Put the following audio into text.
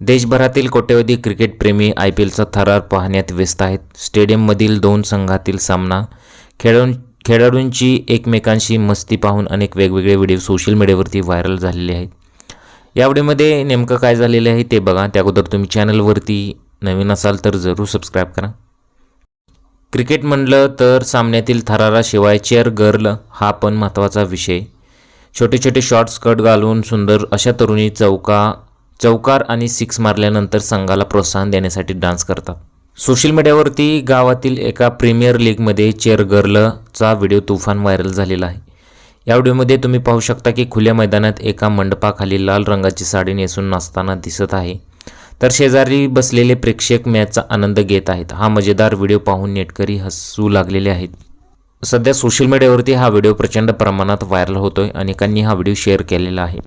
देशभरातील कोट्यवधी क्रिकेटप्रेमी I P एलचा थरार पाहण्यात व्यस्त आहेत. स्टेडियममधील दोन संघातील सामना खेळून खेळाडूंची एकमेकांशी मस्ती पाहून अनेक वेगवेगळे व्हिडिओ सोशल मीडियावरती व्हायरल झालेले आहेत. या व्हिडिओमध्ये नेमकं काय झालेलं आहे ते बघा. त्या अगोदर तुम्ही चॅनलवरती नवीन असाल तर जरूर सबस्क्राईब करा. क्रिकेट म्हणलं तर सामन्यातील थराराशिवाय चेअर गर्ल हा पण महत्त्वाचा विषय. छोटे छोटे शॉर्ट्स कट घालून सुंदर अशा तरुणी चौका चौकार आणि सिक्स मारल्यानंतर संघाला प्रोत्साहन देण्यासाठी डान्स करतात. सोशल मीडियावरती गावातील एका प्रीमियर लीगमध्ये चेअर गर्लचा व्हिडिओ तुफान व्हायरल झालेला आहे. या व्हिडिओमध्ये तुम्ही पाहू शकता की खुल्या मैदानात एका मंडपाखाली लाल रंगाची साडी नेसून नाचताना दिसत आहे. तर शेजारी बसलेले प्रेक्षक मॅचचा आनंद घेत आहेत. हा मजेदार व्हिडिओ पाहून नेटकरी हसू लागलेले आहेत. सध्या सोशल मीडियावरती हा व्हिडिओ प्रचंड प्रमाणात व्हायरल होतोय. अनेकांनी हा व्हिडिओ शेअर केलेला आहे.